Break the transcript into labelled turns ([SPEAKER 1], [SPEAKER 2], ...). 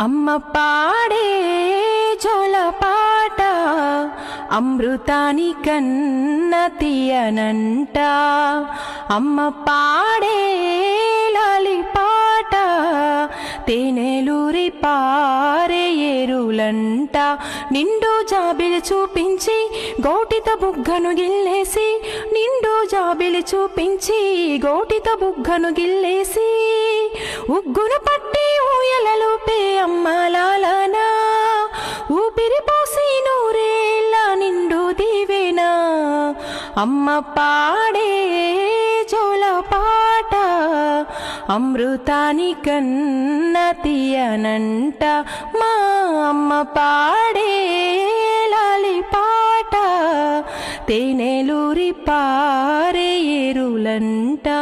[SPEAKER 1] అమ్మ పాడే జోలపాట అమృతాని కన్న తీయనంట. అమ్మ పాడే లాలిపాట తేనెలూరి పారే ఏరులంట. నిండు జాబిలి చూపించి గోటిత బుగ్గను గిల్లేసి నిండు జాబిలి చూపించి గోటిత బుగ్గను గిల్లేసి ఉగ్గును పట్టి ఊయలలోపే అమ్మ పాడే జోల పాట అమృతాని కన్న తీయనంట. మా అమ్మ పాడే లాలి పాట తేనెలూరి పారే ఎరులంటా